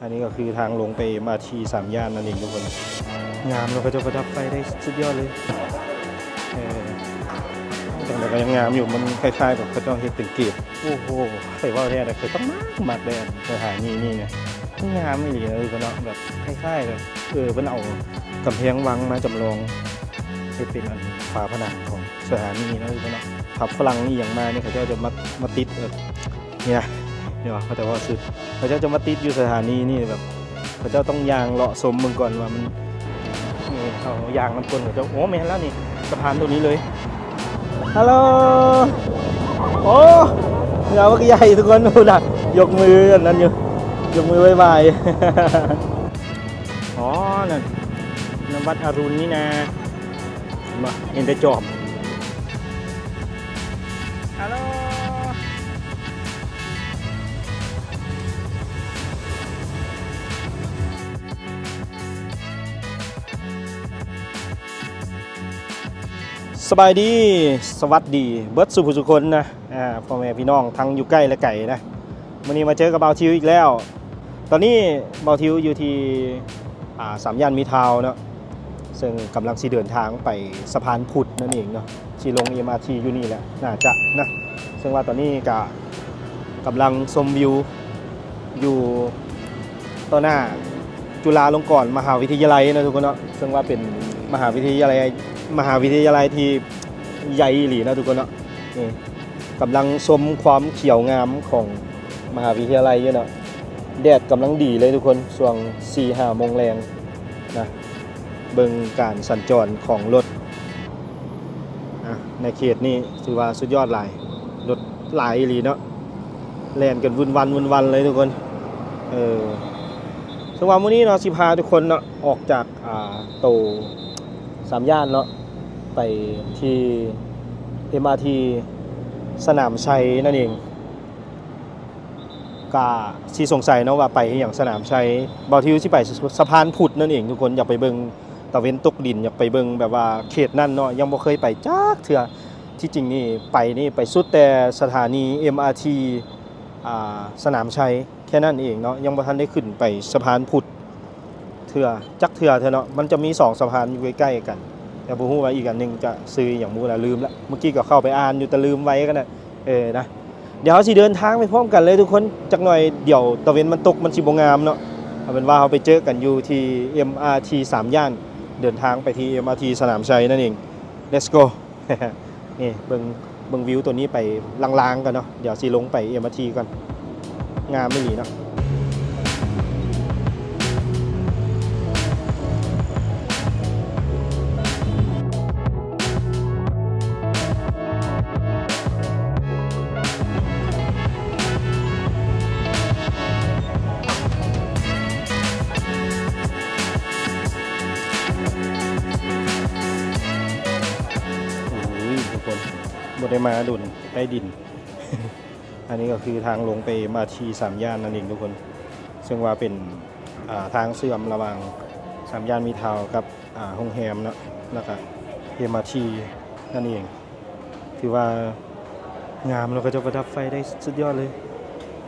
อันนี้ก็คือทางลงไปมาทีสามย่านนั่นเองทุกคน งามแล้วก็จะประดับไฟได้สุดยอดเลยแต่ก็ยังงามอยู่มันคล้ายๆกับพระเจ้าเฮ็ดเป็นเกศโอ้โหใส่ว่าแท้แต่เคยต้องมากมากเลยสถานีนี่เนี่ยงามไม่ดีเลยก็เนาะแบบคล้ายๆแบบเออมันเอากำแพงวังมาจำลองให้เป็นอันฝาผนังของสถานีนะทุกคนเนาะผับฝรั่งนี่อย่างมาเนี่ยเขาเจ้จะมามาติดแบบเนี่ยเนี่ยวเขาแต่ว่าสุด เขาเจ้าจะมาติดอยู่สถานีนี่แบบเขาเจ้าต้องยางเลาะสมมึงก่อนว่ามันนี่เขายางมันคนเขาเจ้าโอ้ไม่นแล้วนี่สะพานตรงนี้เลยฮัลโหลโอ้เงาว่าใหญ่ทุกคนดูนะยกมืออันนั้นอยู่ยกมือบ๊ายบายอ๋อนั่นนวัดอรุณนี่นะมาเห็นแต่จอบ สบายดี สวัสดี เบิร์ดสุภุสุคนนะ อ่า พ่อแม่พี่น้องทั้งอยู่ใกล้และไกลนะวันนี้มาเจอกับเบาทิวอีกแล้ว ตอนนี้เบาทิวอยู่ที่ อ่า สามย่านมีทาวน์เนาะ ซึ่งกำลังสีเดินทางไปสะพานพุทธนั่นเองเนาะที่ลง MRT อยู่นี่แหละ น่าจะนะ ซึ่งว่าตอนนี้ก็กำลังชมวิวอยู่ต่อหน้าจุฬาลงกรณ์มหาวิทยาลัยนะทุกคนเนาะ ซึ่งว่าเป็น มหาวิทยาลัยมหาวิทยาลัยที่ใหญ่หลีนะทุกคนเนาะนี่กำลังชมความเขียวงามของมหาวิทยาลัยอยู่เนาะแดดกำลังดีเลยทุกคนช่วง4 5โมงแรงนะเบิงการสัญจรของรถอะในเขตนี้ถือว่าสุดยอดหลายรถหลายหลีเนาะแล่นกันวุ่นวันวุ่นวันเลยทุกคนเออซึ่งว่ามื้อนี้เนาะสิพาทุกคนเนาะออกจากอ่าโต สามย่านเนาะไปที่ MRT สนามชัยนั่นเองกาชีสงสัยเนาะว่าไปอย่างสนามชัยบอทิวที่ไปสะพานผุดนั่นเองทุกคนอยากไปเบิงตะเวนตกดินอยากไปเบิงแบบว่าเขตนั่นเนาะยังบ่เคยไปจักเถื่อที่จริงนี่ไปนี่ไปสุดแต่สถานี MRT อ่าสนามชัยแค่นั้นเองเนาะยังบ่ทันได้ขึ้นไปสะพานผุด ถื่อจักเถื่อเถอะเนาะมันจะมีสองสะพานอยู่ใกล้ๆกัน แต่ผมรู้ว่าอีกอันหนึ่งจะซื้ออย่างมูละลืมละเมื่อกี้ก็เข้าไปอ่านอยู่แต่ลืมไว้กันนะเออนะเดี๋ยวสิเดินทางไปพร้อมกันเลยทุกคนจักหน่อยเดี๋ยวตะเวนมันตกมันสิบงามเนาะเอาเป็นว่าเราไปเจอกันอยู่ที่ MRT สามย่าน เดินทางไปที่ MRT สนามชัยนั่นเอง let's go นี่เบิงเบิงวิวตัวนี้ไปลางๆกันเนาะเดี๋ยวสิลงไป MRT ก่อนงามไม่หนีเนาะ บดได้มาดุนใต้ดิน อันนี้ก็คือทางลงไปมาทีสามย่านนั่นเองทุกคน ซึ่งว่าเป็นาทางเสื่อมระหว่างสามย่านมีทาวกับอ่าโรงแรมนะแล้วก็เอมาทีนั่นเอง ถือว่างามแล้วก็จะประดับไฟได้สุดยอดเลย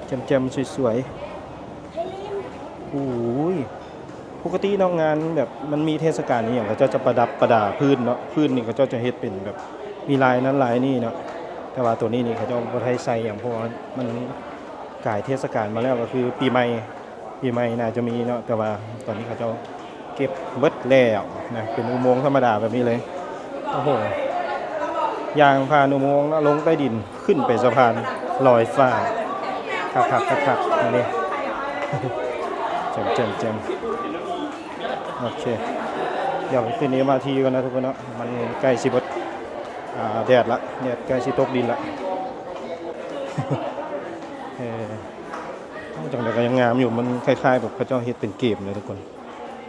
แจ่มๆสวยๆโอ้ยปกตินอกงานแบบมันมีเทศกาลนี้อย่างเขาเจ้าจะประดับประดาพื้นเนาะพื้นนี่เขาเจ้าจะเฮ็ดเป็นแบบ มีลายนั้นลายนี่เนาะแต่ว่าตัวนี้นี่เขาเจ้าบ่ไทยใส่อย่างเพราะว่ามันกายเทศกาลมาแล้วก็คือปีใหม่ปีใหม่น่าจะมีเนาะแต่ว่าตอนนี้เขาเจ้าเก็บเบิดแล้วนะเป็นอุโมงค์ธรรมดาแบบนี้เลยโอ้โหยางผ่านอุโมงค์แล้วลงใต้ดินขึ้นไปสะพานลอยฟ้าคักคักคักคักๆอันนี้แจ่มแจ่มแจ่มโอเคเดี๋ยวคืนนี้มาทีกันนะทุกคนเนาะมันใกล้สิบด แดดละแดดใกล้สิตกดินละเออจังแต่ก็ยังงามอยู่มันคล้ายๆแบบพระเจ้าเฮ็ดเป็นเกมเลยทุกคน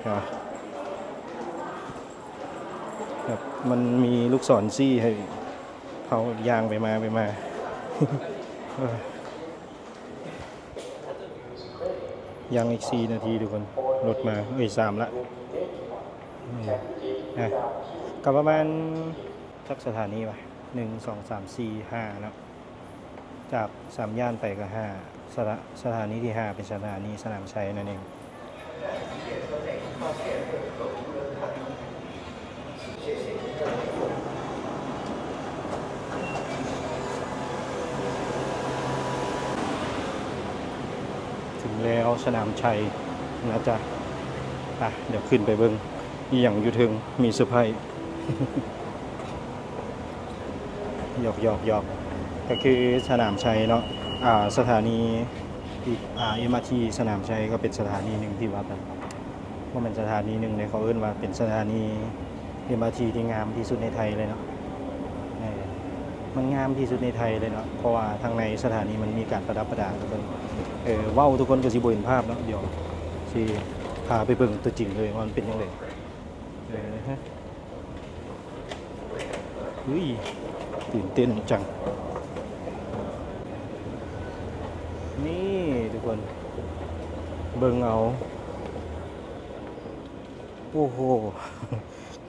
ใช่ปะแบมันมีลูกศรซี่ให้เขายางไปมาไปมาอยังอีกสี่นาทีทุกคนรถมาเอ้ยสามละนะก็ประมาณ สักสถานีไปหนึ่งสองสามสี่ห้าแล้วจากสามย่านไปก็ห้าสถาสถานีที่ห้าเป็นสถานีสนามชัยนั่นเองถึงแล้วสนามชัยนะจ๊ะอะ เดี๋ยวขึ้นไปเบิ้งอีหยังอยู่ถึงมีเซอร์ไพรส์ หยอกหยอกหยอกก็คือสนามชัยเนาะอ่าสถานีอีกอ่าเอ็มอาร์ทีสนามชัยก็เป็นสถานีหนึ่งที่ว่ากันว่าเป็นสถานีหนึ่งในเขาเอิ้นว่าเป็นสถานีเอ็มอาร์ทีที่งามที่สุดในไทยเลยเนาะมันงามที่สุดในไทยเลยเนาะเพราะว่าทางในสถานีมันมีการประดับประดาทุกคนเออว้าทุกคนก็สิบเห็นภาพเนาะเดี๋ยวสิพาไปเบิ่งตัวจริงเลยว่ามันเป็นยังไงเออฮะเฮ้ย ตื่นเต้นจัง นี่ทุกคน เบิ่งเอา โอ้โห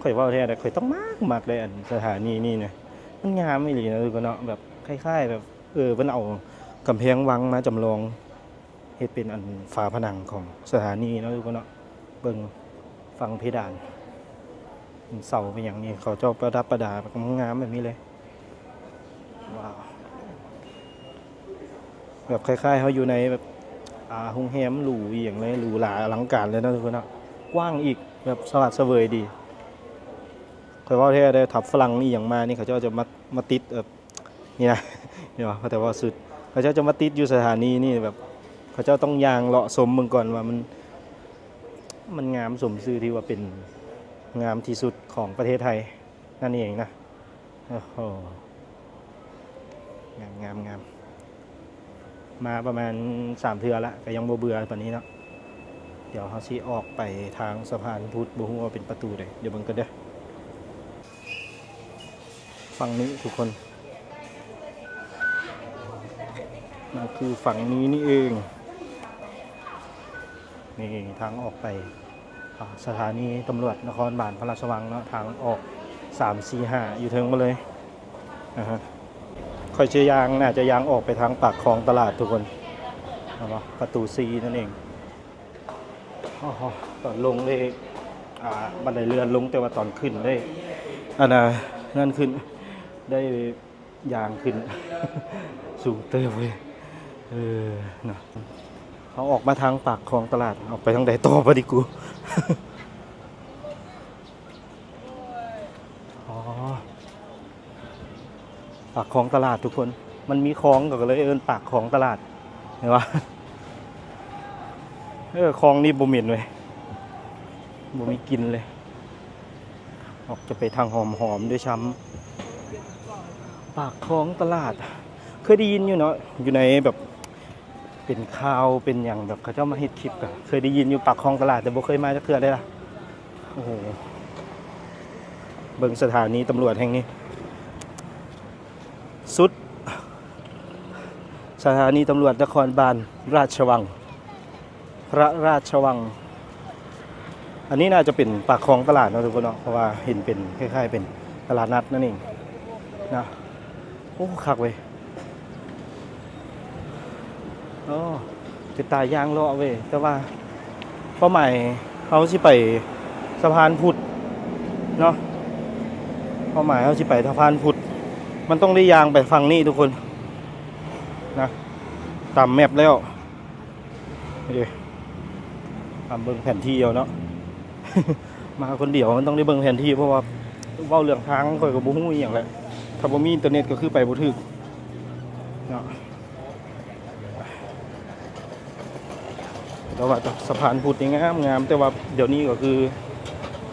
ข่อยว่าแท้แต่ข่อยต้องมากมากเลยอันสถานีนี่นะมันงามไม่หลีนะทุกคนเนาะแบบคล้ายๆ แบบ เออเพิ่นเอากำแพงวังมาจำลองเฮ็ดเป็นอันฝาผนังของสถานีเนาะทุกคนเนาะเบิ่งฟังเพดานเสาเป็นอย่างนี้เขาเจ้าประดับประดาแบบงามแบบนี้เลย ว้าวแบบคล้ายๆเขาอยู่ในแบบอ่าโรงแรมหรูอย่างเลยหรูหราอลังการเลยนะทุกคนนะกว้างอีกแบบสวัสดเสวยดีเคยว่าแท้ได้ทับฝรั่งนี่อย่างมานี่เขาเจ้าจะมามาติดแบบนี่นะนี่ว่าแต่ว่าสุดเขาเจ้าจะมาติดอยู่สถานีนี่แบบเขาเจ้าต้องยางเลาะสมมืองก่อนว่ามัน มันงามสมซื่อที่ว่าเป็นงามที่สุดของประเทศไทยนั่นเองนะโอ้โห งามงามงามมาประมาณสามเทือละก็ยังบ่เบื่อตอนนี้เนาะเดี๋ยวเขาชี้ออกไปทางสะพานพุทธบ่ฮู้ว่าเป็นประตูใดเดี๋ยวเบิ่งกันเด้อฝั่งนี้ทุกคนนั่นคือฝั่งนี้นี่เองนี่ทางออกไปสถานีตำรวจนครบาลพระราชวังเนาะทางออก3 4 5อยู่เทิงมาเลยนะฮะ ค่อยเชยยางน่าจะยางออกไปทางปากคลองตลาดทุกคนเอาเนาะประตูซีนั่นเองอตอนลงเลยบันไดเรือนลงแต่ว่าตอนขึ้นได้อันน่ะนั่นขึ้นได้ยางขึ้น สูงเติบเลยเออเนาะเขาออกมาทางปากคลองตลาดออกไปทางใดต่อปะดิกู อ๋อ ปากคลองตลาดทุกคน มันมีคลองก็เลยเอิ้นปากคลองตลาดเห็นปะเออคลองนี่บ่เหม็นเลยบ่มีกลินเลย ออกจะไปทางหอมหอมๆด้วยช้ำปากคลองตลาด เคยได้ยินอยู่เนาะอยู่ในแบบเป็นข่าวเป็นอย่างแบบเขาเจ้ามาฮ็ดคลิปกันเคยได้ยินอยู่ปากคลองตลาดแต่บ่เคยมาจักเทื่อได้ล่ะโอ้โหเบิ่งสถานีตำรวจแห่งนี้ สุด สถานีตำรวจนครบาลราชวัง พระราชวัง อันนี้น่าจะเป็นปากคลองตลาดนะทุกคนเนาะเพราะว่าเห็นเป็นคล้ายๆเป็นตลาดนัดนั่นเองนะโอ้คักเว้ยโอ้จะตายยางเลาะเว้ยแต่ว่าเป้าหมายเขาสิไปสะพานพุทธเนาะเป้าหมายเขาสิไปสะพานพุทธมันต้องได้ยางไปฝั่งนี้ทุกคน นะตามแมปแล้วเดี๋ยวตามเบิ่งแผนที่เอาเนาะ มาคนเดียวมันต้องได้เบิ่งแผนที่เพราะว่าเว้าเรื่องทางค่อยกับบุ้งอย่างแหละถ้าบ่มีอินเทอร์เน็ตก็คือไปบ่ถึกเนาะแต่ว่าสะพานพุทธนี่งามงามแต่ว่าเดี๋ยวนี้ก็คือ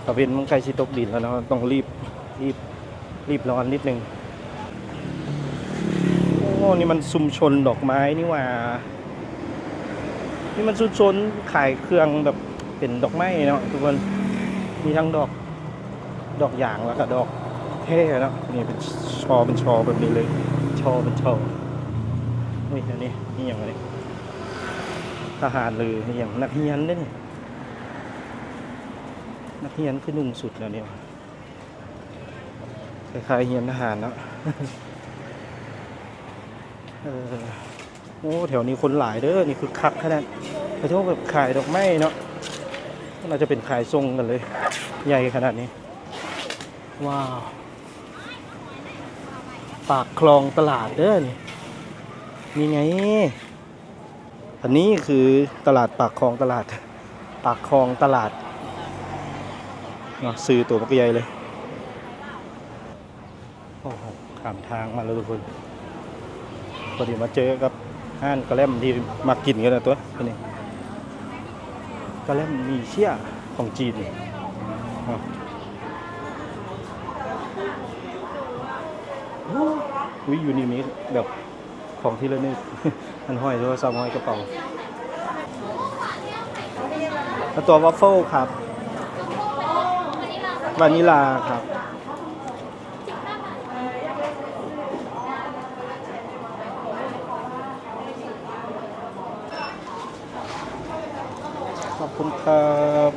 ตะเวนมันใกล้สิตกดินแล้วเนาะต้องรีบรีบรีบร้อนนิดนึง นี่มันชุมชนดอกไม้นี่ว่า นี่มันชุมชนขายเครื่องแบบเป็นดอกไม้เนาะทุกคน มีทั้งดอก ดอกหยางแล้วก็ดอกเท่เนาะนี่เป็นชอเป็นชอแบบนี้เลย ชอเป็นชอเฮ้ยอันนี้นี่อย่างไรทหารเลยนี่อย่างนักเรียนเด้นี่นักเรียนคือหนุ่มสุดแล้วเนี่ยคล้ายๆเรียนทหารเนาะ โอ้แถวนี้คนหลายเด้อนี่คือคักขนาดไปเที่ยวแบบขายดอกไม้เนาะน่าจะเป็นขายทรงกันเลย ใหญ่ขนาดนี้ ว้าว ปากคลองตลาดเด้อนี่นี่ไง อันนี้คือตลาดปากคลองตลาด ปากคลองตลาดเนาะซื้อตัวมักใหญ่เลย โอ้โหข้ามทางมาแล้วทุกคน พอดีมาเจอกับห้านกระแลมที่มากินกันนะตัวนี่กระแลมมีเชี่ยของจีนนี่อ้าวอุ้ยอยู่นี่มีแบบของที่ระนึกอันห้อยโทรศัพท์ห้อยกระเป๋าแล้วตัววัฟเฟิลครับวานิลาครับ ครับ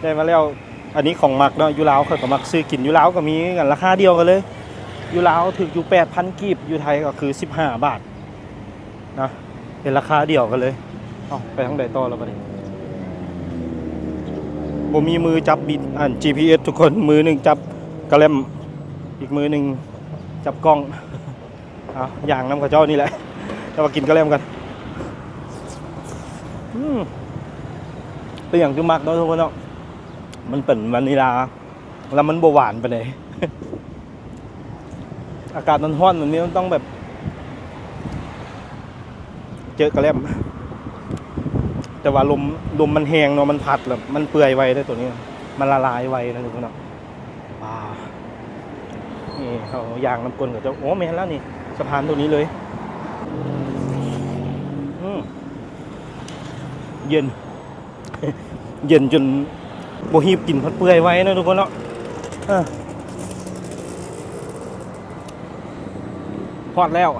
ได้มาแล้ว อันนี้ของมักเนาะยูลาวเขาก็มักซื้อกินยูลาวก็มีกันราคาเดียวกันเลยยูลาวถึกอยู่8,000กีบอยูไทยก็คือ15บห้าบาทนะเป็นราคาเดียวกันเลยเอาไปทางใดต่อแล้วบัดนี้บ่มีมือจับบิดอ่าน GPS ทุกคนมือหนึ่งจับกระแลมอีกมือหนึ่ง จับกล้องเอาอย่างน้ำข้าวเจ้านี่แหละจะมากินกระเลมกันอืมเป็นอย่างที่มักเนาะทุกคนเนาะมันเป็นวานิลา แล้วมันบหวานไปเลยอากาศมันร้อนแบบนี้มันต้องแบบ เจอกระเลมแต่ว่าลมลมมันแหงเนาะมันพัดแบบมันเปื่อยไวได้ตัวนี้ มันละลายไวนะทุกคนเนาะว้า เขายางน้ำกลกับเจ้าโอ้ไม่เห็นแล้วนี่สะพานตรงนี้เลยเย็น เย็นจนโบฮีบกินพัดเปื่อยไว้นะทุกคนเนาะพอดแล้ว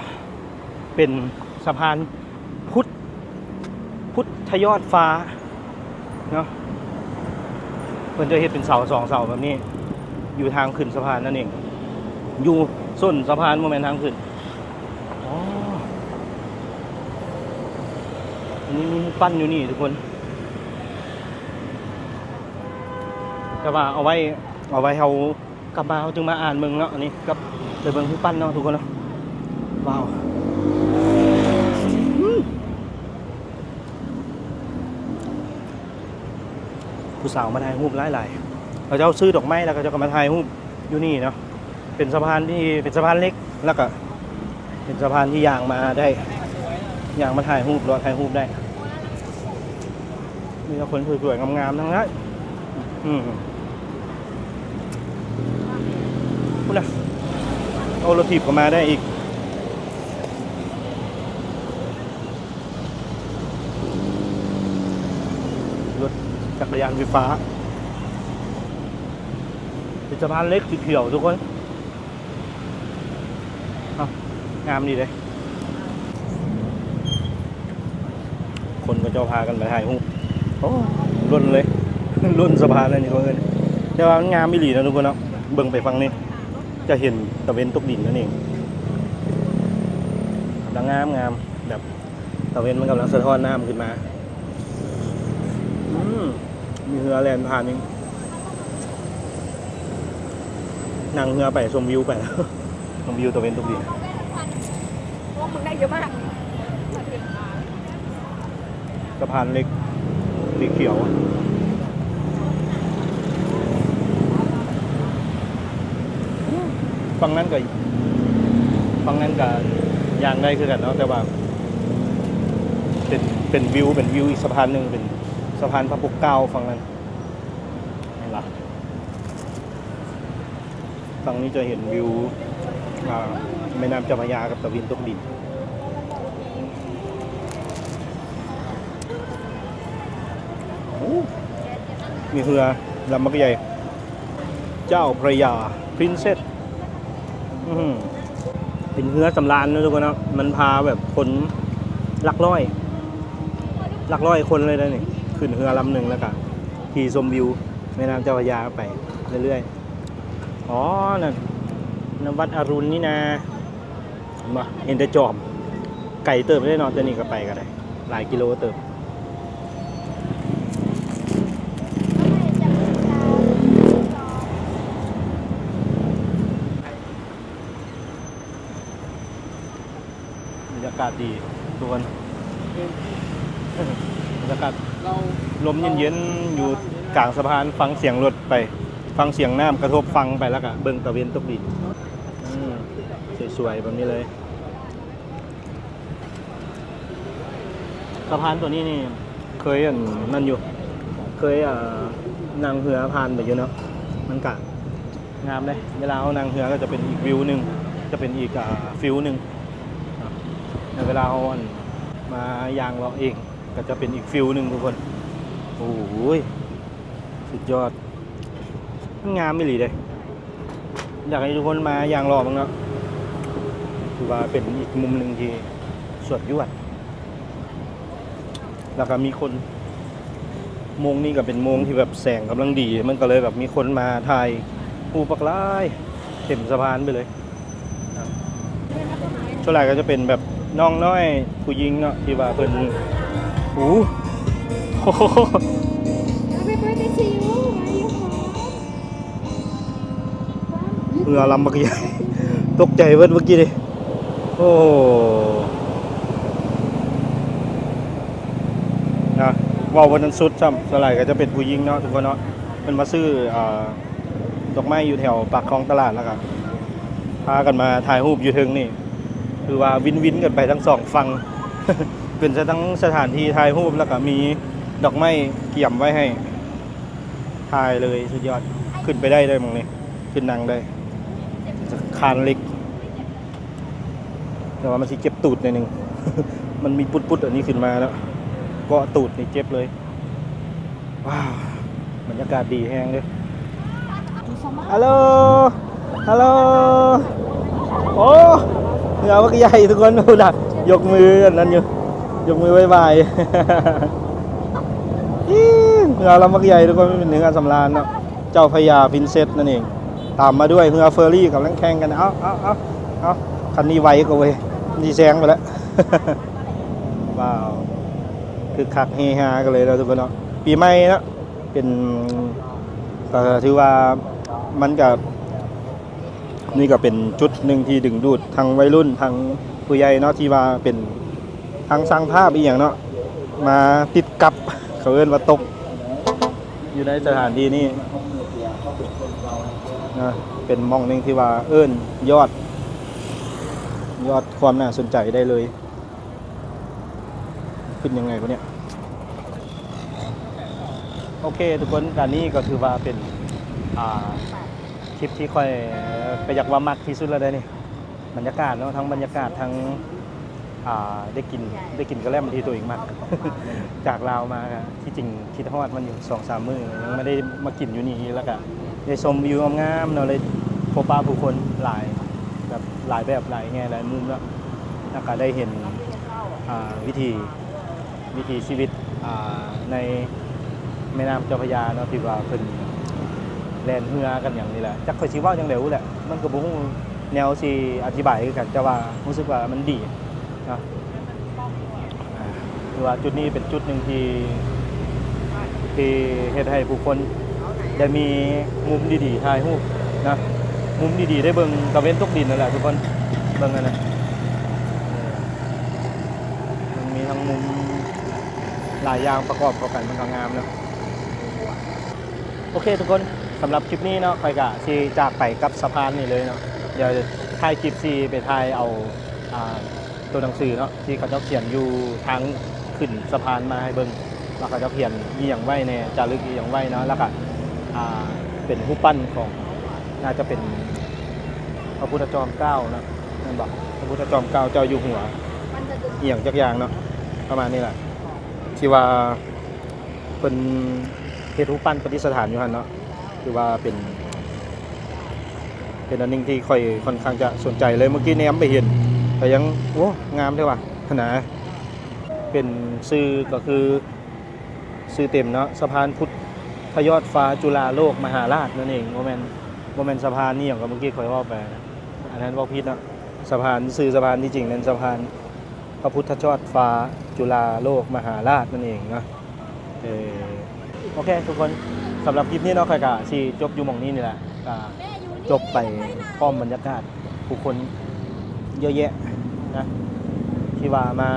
เป็นสะพานพุทธพุทธยอดฟ้าเนาะเพิ่นจะเห็นเป็นเสาสองเสาแบบนี้ อยู่ทางขึ้นสะพานนั่นเอง อยู่ส้นสะพานโมเมนทางขึ้นอ๋ออันนี้มีปั้นอยู่นี่ทุกคน แต่ว่าเอาไว้เอาไว้เขากลับมาเขาจึงมาอ่านเมืองเนาะอันนี้กับไปเบิ่งผู้ปั้นเนาะทุกคนเนาะว้าวอืมผู้สาวมาถ่ายรูปหลายๆเขาจะเอาซื้อดอกไม้แล้วก็จะก็มาถ่ายรูปอยู่นี่เนาะ เป็นสะพานที่เป็นสะพานเล็กแล้วก็เป็นสะพานที่ยางมาได้ยางมาถ่ายรูปรอถ่ายรูปได้ มีแต่คนสวยๆงามๆทั้งนั้นอืมพูดนะเอารถถีบเข้ามาได้อีกรถจักรยานไฟฟ้าเป็นสะพานเล็กสีเขียวทุกคน งามดีเลย คนก็จะพากันไปถ่ายรูปโอ้รุ่นเลย รุ่นสะพานเลยนี่เทุกคนแต่ว่างามไม่หลีนะทุกคนเนาะเบิ่งไปฟังนี่จะเห็นตะเวนตกดินนั่นเองกำลังงามงามแบบตะเวนมันกำลังสะท้อนน้ำขึ้นมาอืมมีเรือแลนผ่านนี่นั่งเรือไปชมวิวไปชมวิวตะเวนตกดิน วกมึงได้เยอะมากสะพานเล็กสีเขียวอะฝั่งนั้นก็ฝั่งนั้นก็ยางได้คือกันเนาะแต่ว่า เป็นเป็นวิวเป็นวิวอีกสะพานหนึ่งเป็นสะพานพระปกเกล้าฝั่งนั้นนี่ล่ะฝั่งนี้จะเห็นวิวอ่า แม่น้ำเจ้าพระยากับตะวินตกดิน มีเรือลำมักใหญ่ เจ้าพระยาพรินเซสเป็นเรือสำราญนะทุกคนนะมันพาแบบคนหลักร้อยหลักร้อยคนเลยนะนี่ขึ้นเรือลำหนึ่งแล้วก็ขี่ชมวิวแม่น้ำเจ้าพระยาไปเรื่อยๆ อ๋อนั่นนวัดอรุณนี่นะ เห็นเห็นแต่จอม ไก่เติบได้นอนตัวนี้ก็ไปก็ได้ หลายกิโลเติบบรรยากาศดีทุกคนบรรยากาศลมเย็นๆอยู่กลางสะพานฟังเสียงรถไป ฟังเสียงน้ำกระทบฟังไปแล้วก็เบิ่งตะเวนตกดิน สวยๆแบบนี้เลยสะพานตัวนี้นี่ เคยอันนั่นอยู่ เคยอ่านั่งเรือผ่านไปอยู่เนาะมันกะงามเลยเวลาเอานั่งเรือก็จะเป็นอีกวิวหนึ่งจะเป็นอีกฟิวหนึ่งแต่เวลาเอามายางเราเองก็จะเป็นอีกฟิวหนึ่งทุกคนโอ้ยสุดยอดงามไม่หลีเลยอยากให้ทุกคนมายางรอบ้างเนาะ ว่าเป็นอีกมุมหนึ่งที่สวดยวด แล้วก็มีคนโมงนี่ก็เป็นโมงที่แบบแสงกำลังดี มันก็เลยแบบมีคนมาถ่ายภูปักลายเต็มสะพานไปเลยช่วงแรกก็จะเป็นแบบน้องน้อยผู้หญิงเนาะที่ว่าเพิ่นโอ้โหเรือลำเมื่อกี้ตกใจเพิ่นเมื่อกี้เลย โอ้นะว่าวันนั้นสุดซ้ำสลายก็จะเป็นผู้หญิงเนาะทุกคนเนาะเป็นมาซื้ออดอกไม้อยู่แถวปากคลองตลาดแล้วกันพากันมาถ่ายรูปอยู่เทึงนี่ คือว่าวินวินกันไปทั้งสองฝั่งเป็นซะทั้งสถานที่ถ่ายรูปแล้วก็มีดอกไม้เกี่ยมไว้ให้ถ่ายเลยสุดยอดขึ้นไปได้เลยมองนี่ขึ้นนั่งได้คานเล็ก แต่ว่ามันสิเจ็บตูดหน่อยหนึงมันมีปุดๆอันนี้ขึ้นมาแล้วกาะตูดนี่เจ็บเลย ว้าวบรรยากาศดีแห้งเลยฮัลโหล ฮัลโหล โอ้เหงาวักใหญ่ทุกคนดูนะยกมืออันนั้นอยู่ ยกมือบายบายเหงาลำวักใหญ่ทุกคนไม่เป็นเหนือสำราญเนาะ เจ้าพญาพินเซสนั่นเอง ตามมาด้วยเรือเฟอร์รี่กับลังแข่งกัน เอาเอาเอาเอาคันนี้ไวกว่าเว้ย ดีแซงไปแล้วว้าวคือคักเฮฮากันเลยนะทุกคนเนาะปีใหม่นะเป็นถือว่ามันกับนี่ก็เป็นจุดหนึ่งที่ดึงดูดทางวัยรุ่นทางผู้ใหญ่เนาะที่ว่าเป็นทางสร้างภาพอีกอย่างเนาะมาติดกับเขาเอิ้นว่าตก อยู่ในสถานที่นี้นะเป็นมองหนึ่งที่ว่าเอิ้นยอด ยอดความน่าสนใจได้เลย ขึ้นยังไงวะเนี่ย โอเค ทุกคนการนี้ก็คือว่าเป็นคลิปที่ค่อยไปอยากว่ามักที่สุดแล้วได้นี่บรรยากาศเนาะทั้งบรรยากาศทั้งได้กินได้กินกระแลมที่ตัวเองมาก จากลาวมาที่จริงคิดฮอดมันอยู่สองสามมือยังไม่ได้มากินอยู่นี่แล้วก็ได้ชมวิวงามๆเนาะเลยพบปะผู้คนหลาย แบบหลายแบบหลายแง่หลายมุมแล้วแล้วก็ได้เห็นวิธีวิถีชีวิตในแม่น้ำเจ้าพระยาเนาะที่ว่าเพิ่นแลนเรือกันอย่างนี้แหละจักคอยสิเว้าจังได๋แหละ มันก็บ่ฮู้แนวสิอธิบายกันแต่ว่ารู้สึกว่ามันดีนะคือว่าจุดนี้เป็นจุดหนึ่งที่ที่เฮ็ดให้ผู้คนได้มีมุมดีๆถ่ายรูปนะ มุมดีๆได้เบิ่งตะเวนตกดินนั่นแหละทุกคนเบิ่งกันนะมันมีทั้งมุมหลายอย่างประกอบเข้ากันมันก็งามเนาะโอเคทุกคนสำหรับคลิปนี้เนาะคอยกะที่จากไปกับสะพานนี่เลยเนาะเดี๋ยวถ่ายคลิปซีไปถ่ายเอาอตัวหนังสือเนาะที่เขาจะเขียนอยู่ทางขึ้นสะพานมาให้เบิ่งแล้วเขาจะเขียนอีหยังไว้ในจารึกอีหยังไว้เนาะแล้วก็เป็นรูปปั้นของน่าจะเป็น พระพุทธจอมเกล้านะนั่นบอกพระพุทธจอมเกล้าเจ้าอยู่หัวเอียงจักอย่างเนาะประมาณนี้แหละที่ว่าเป็นเฮ็ดรูปปั้นประดิษฐานอยู่หันเนาะคือว่าเป็น เป็นอันหนึงที่ค่อยค่อนข้างจะสนใจเลยเมื่อกี้แนมไปเห็น แต่ยังโอ้งามใช่ป่ะขนาดเป็นซื้อก็คือซื้อเต็มเนาะสะพานพุทธพยอดฟ้าจุฬาโลกมหาราชนั่นเองโมเมนโมเมนสะพานนี่อย่างกับเมื่อกี้คอยว่าไปนะ อันนั้นว่าพิษนะสะพานสื่อสะพานที่จริงนั้นสะพานพระพุทธยอดฟ้าจุฬาโลกมหาราชนั่นเองเนาะเออโอเค ทุกคนสำหรับคลิปนี้เนาะใครกะสิจบอยู่หมองนี้นี่แหละจบไปพร้อมบรรยากาศผู้คนเยอะแยะนะที่ว่ามา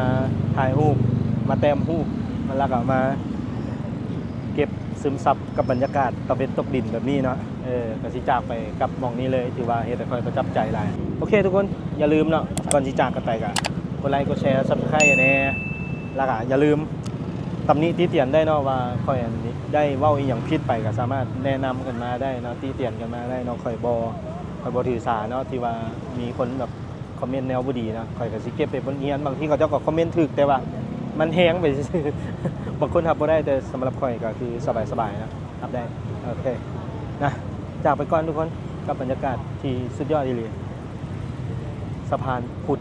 ถ่ายรูปมาแต้มรูปมาแล้วก็มาเก็บ ซึมซับกับบรรยากาศตะเวนตกดินแบบนี้เนาะเออกสิจากไปกับมองนี้เลยถือว่าเฮ็ดให้คอยประจับใจหลายโอเค ทุกคนอย่าลืมเนาะก่อนสิจากกันไปก็กดไลค์กดแชร์ซับสไครต์แน่แล้วก็อย่าลืมตำหนิติเตียนได้เนาะว่าคอยอันนี้ได้เว้าอีหยังผิดไปก็สามารถแนะนำกันมาได้เนาะติเตียนกันมาได้เนาะคอยบ่คอยบ่ถือสาเนาะที่ว่ามีคนแบบคอมเมนต์แนวบ่ดีนะคอยก็สิเก็บไปบนเรียนบางทีเขาเจ้าก็คอมเมนต์ถูกแต่ว่ามันแฮงไปซื่อ บางคนทำบ่ได้แต่สำหรับข่อยก็คือสบายๆนะทำได้ โอเค นะจากไปก่อนทุกคนกับบรรยากาศที่สุดยอดอีหลีสะพานพุทธ